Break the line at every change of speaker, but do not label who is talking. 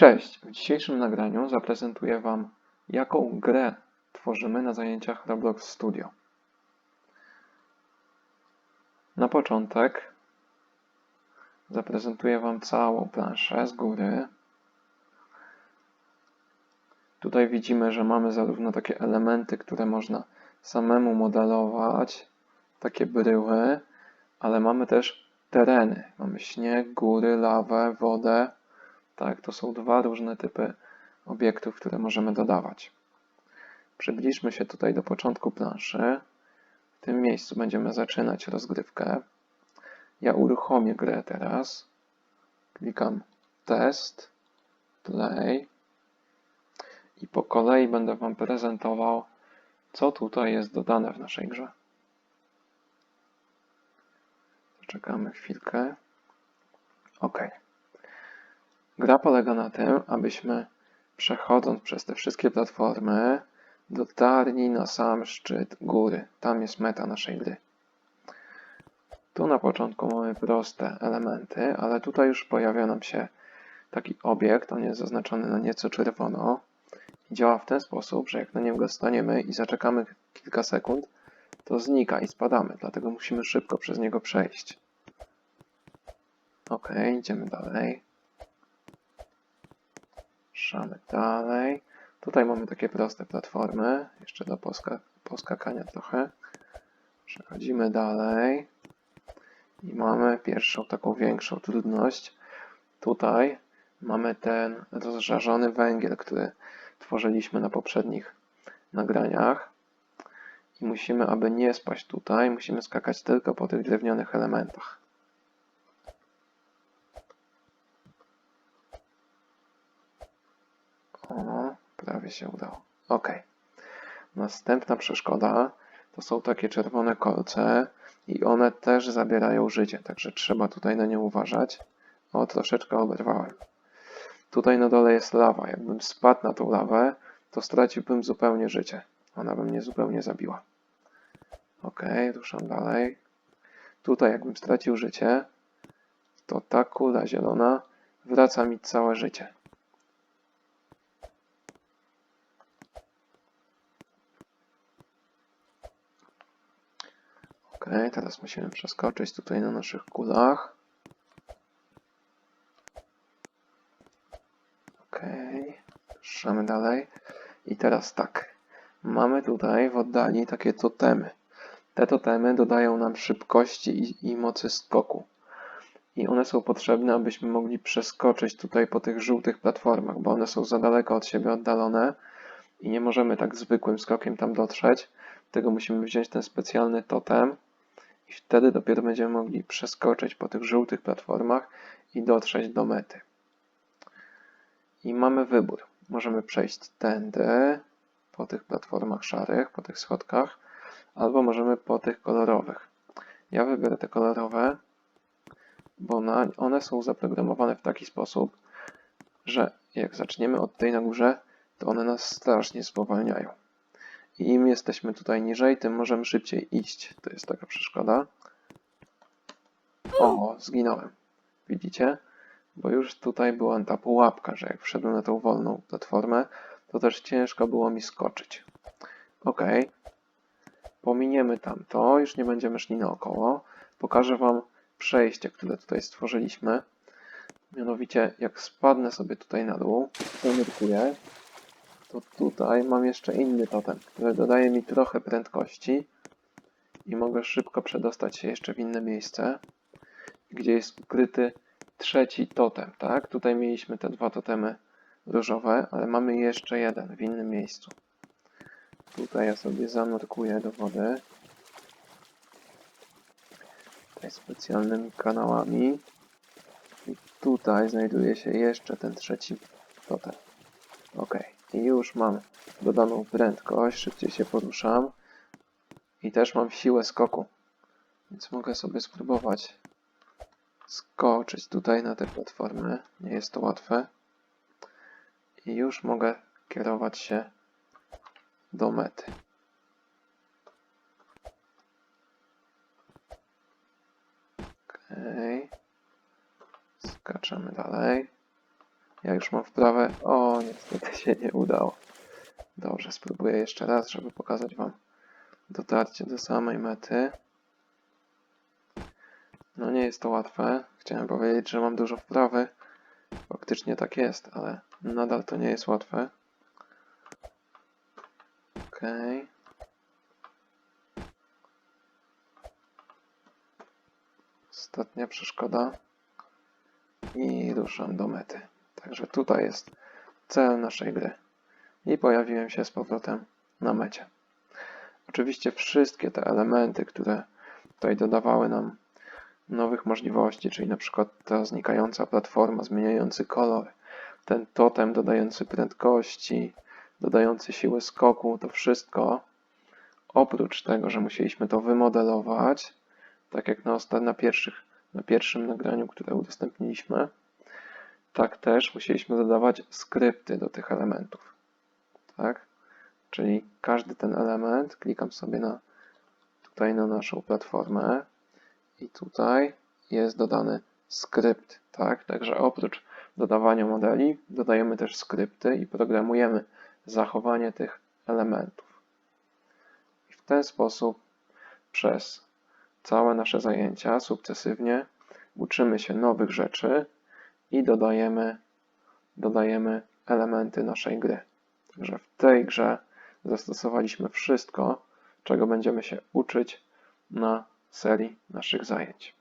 Cześć! W dzisiejszym nagraniu zaprezentuję Wam, jaką grę tworzymy na zajęciach Roblox Studio. Na początek zaprezentuję Wam całą planszę z góry. Tutaj widzimy, że mamy zarówno takie elementy, które można samemu modelować, takie bryły, ale mamy też tereny. Mamy śnieg, góry, lawę, wodę. Tak, to są dwa różne typy obiektów, które możemy dodawać. Przybliżmy się tutaj do początku planszy. W tym miejscu będziemy zaczynać rozgrywkę. Ja uruchomię grę teraz. Klikam test, play i po kolei będę Wam prezentował, co tutaj jest dodane w naszej grze. Czekamy chwilkę. OK. Gra polega na tym, abyśmy przechodząc przez te wszystkie platformy dotarli na sam szczyt góry. Tam jest meta naszej gry. Tu na początku mamy proste elementy, ale tutaj już pojawia nam się taki obiekt, on jest zaznaczony na nieco czerwono i działa w ten sposób, że jak na niego staniemy i zaczekamy kilka sekund, to znika i spadamy, dlatego musimy szybko przez niego przejść. Ok, idziemy dalej. Ruszamy dalej. Tutaj mamy takie proste platformy, jeszcze do poska poskakania trochę. Przechodzimy dalej i mamy pierwszą taką większą trudność. Tutaj mamy ten rozżarzony węgiel, który tworzyliśmy na poprzednich nagraniach. I musimy, aby nie spaść tutaj, musimy skakać tylko po tych drewnionych elementach. O, prawie się udało. Ok. Następna przeszkoda to są takie czerwone kolce i one też zabierają życie, także trzeba tutaj na nie uważać. O, troszeczkę oberwałem. Tutaj na dole jest lawa. Jakbym spadł na tą lawę, to straciłbym zupełnie życie. Ona by mnie zupełnie zabiła. Ok, ruszam dalej. Tutaj jakbym stracił życie, to ta kula zielona wraca mi całe życie. Teraz musimy przeskoczyć tutaj na naszych kulach. Ok, ruszamy dalej. I teraz tak. Mamy tutaj w oddali takie totemy. Te totemy dodają nam szybkości i, i mocy skoku. I one są potrzebne, abyśmy mogli przeskoczyć tutaj po tych żółtych platformach, bo one są za daleko od siebie oddalone i nie możemy tak zwykłym skokiem tam dotrzeć. Dlatego musimy wziąć ten specjalny totem i wtedy dopiero będziemy mogli przeskoczyć po tych żółtych platformach i dotrzeć do mety. I mamy wybór. Możemy przejść tędy, po tych platformach szarych, po tych schodkach, albo możemy po tych kolorowych. Ja wybiorę te kolorowe, bo na, one są zaprogramowane w taki sposób, że jak zaczniemy od tej na górze, to one nas strasznie spowalniają. I im jesteśmy tutaj niżej, tym możemy szybciej iść. To jest taka przeszkoda. O, zginąłem. Widzicie? Bo już tutaj była ta pułapka, że jak wszedłem na tą wolną platformę, to też ciężko było mi skoczyć. Ok. Pominiemy tamto, już nie będziemy szli naokoło. Pokażę Wam przejście, które tutaj stworzyliśmy. Mianowicie, jak spadnę sobie tutaj na dół, ponurkuję, to tutaj mam jeszcze inny totem, który dodaje mi trochę prędkości i mogę szybko przedostać się jeszcze w inne miejsce, gdzie jest ukryty trzeci totem, tak? Tutaj mieliśmy te dwa totemy różowe, ale mamy jeszcze jeden w innym miejscu. Tutaj ja sobie zanurkuję do wody. Tutaj specjalnymi kanałami. I tutaj znajduje się jeszcze ten trzeci totem. Ok. I już mam dodaną prędkość, szybciej się poruszam. I też mam siłę skoku. Więc mogę sobie spróbować skoczyć tutaj na te platformy. Nie jest to łatwe. I już mogę kierować się do mety. Ok. Skaczemy dalej. Ja już mam wprawę. O, niestety się nie udało. Dobrze, spróbuję jeszcze raz, żeby pokazać Wam dotarcie do samej mety. No nie jest to łatwe. Chciałem powiedzieć, że mam dużo wprawy. Faktycznie tak jest, ale nadal to nie jest łatwe. Okej. Ostatnia przeszkoda. I ruszam do mety. Także tutaj jest cel naszej gry. I pojawiłem się z powrotem na mecie. Oczywiście wszystkie te elementy, które tutaj dodawały nam nowych możliwości, czyli na przykład ta znikająca platforma, zmieniający kolor, ten totem dodający prędkości, dodający siły skoku, to wszystko oprócz tego, że musieliśmy to wymodelować, tak jak na, na, pierwszych, na pierwszym nagraniu, które udostępniliśmy, tak też musieliśmy dodawać skrypty do tych elementów. Tak? Czyli każdy ten element, klikam sobie na tutaj na naszą platformę i tutaj jest dodany skrypt, tak? Także oprócz dodawania modeli, dodajemy też skrypty i programujemy zachowanie tych elementów. I w ten sposób przez całe nasze zajęcia sukcesywnie uczymy się nowych rzeczy i dodajemy, dodajemy elementy naszej gry. Także w tej grze zastosowaliśmy wszystko, czego będziemy się uczyć na serii naszych zajęć.